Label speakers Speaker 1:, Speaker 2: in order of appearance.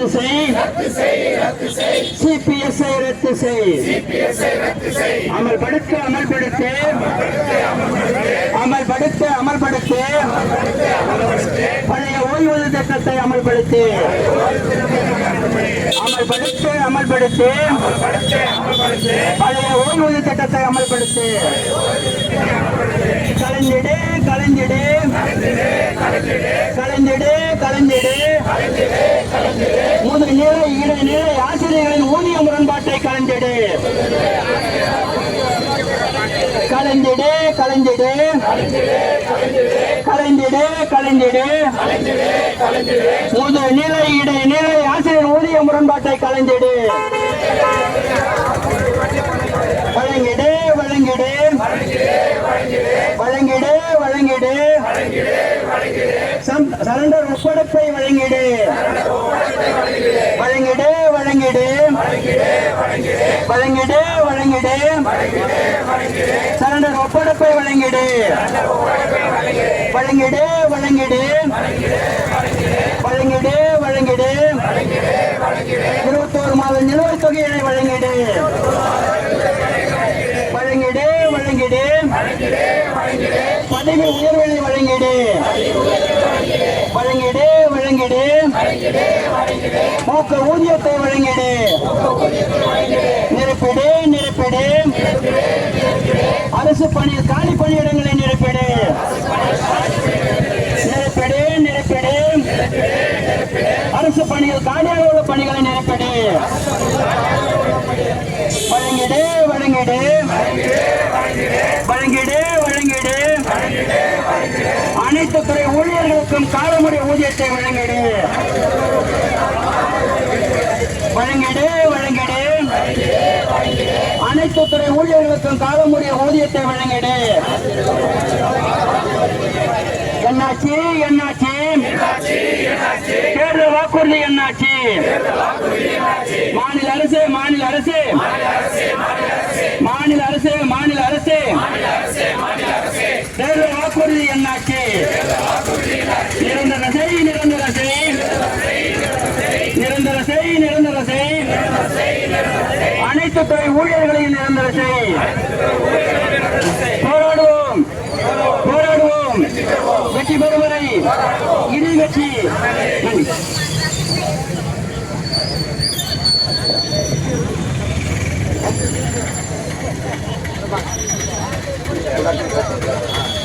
Speaker 1: ரத்து செய். சிபிஎஸ்ஐ ரத்து செய். அமல்படுத்த அமல்படுத்த. அமல்படுத்த அமல்படுத்த. பழைய ஓய்வூதிய திட்டத்தை அமல்படுத்தி. அமல்படுத்த அமல்படுத்தி. பழைய ஓய்வூதிய திட்டத்தை அமல்படுத்தி. கலைஞிடு கலைஞிடு கலைஞிடு கலைஞிடு நிலை இடைநிலை ஆசிரியர்களின் ஊதிய முரண்பாட்டை கலைஞ்சிடு. கலைஞ்சிடு கலைஞ்சிடு. கலைஞ்சிடு கலைஞ்சிடு. முதல் நிலை இடை நிலை ஆசிரியர் ஊதிய முரண்பாட்டை கலைஞ்சிடு. வழங்கிடு வழங்கிடு. வழங்கிடு வழங்கிடு. சரண்டர் ஒப்படைப்பை வழங்கிடு வழங்கிடு வழங்கிடு வழங்கிடு சரண்டர் ஒப்படைப்பை வழங்கிடு வழங்கிடு வழங்கிடு வழங்கிடு வழங்கிடு இருபத்தோரு மாத நிலுவைத் தொகையினை வழங்கிடு வழங்கிடு வழங்கிடு பதவி உயர்வினை வழங்கிடு வழங்கிடு. வழங்கிடு. ஊக்க ஊதியத்தை வழங்கிடு. நிரப்பிடு நிரப்பிடு. அரசு பணியில் காலி பணியிடங்களை நிரப்பிடு. நிரப்பிடு நிரப்பிடு. அரசு பணியில் காலியாக உள்ள பணிகளை நிரப்பிடு. வழங்கிடு வழங்கிடு வழங்கிடு. வழங்கிடு. அனைத்து துறை ஊழியர்களுக்கும் காலமுறை ஊதியத்தை வழங்கிடு. வழங்கிடு வழங்கிடு. அனைத்து துறை ஊழியர்களுக்கும் காலமுறை ஊதியத்தை வழங்கிடு. என்னாச்சு என்னாச்சு? தேர்தல் வாக்குறுதி என்னாச்சு? மாநில அரசு மாநில அரசு. தேர்தல் வாக்குறுதி என்னாச்சு? நிரந்தர செய் நிரந்தர செய். நிரந்தர செய் நிரந்தர செய். அனைத்து துறை ஊழியர்களையும் நிரந்தர செய். போராடுவோம். போராடுவோம். வெற்றி பெறும் வரை இது வெற்றி. நன்றி.
Speaker 2: Vâng Thank you.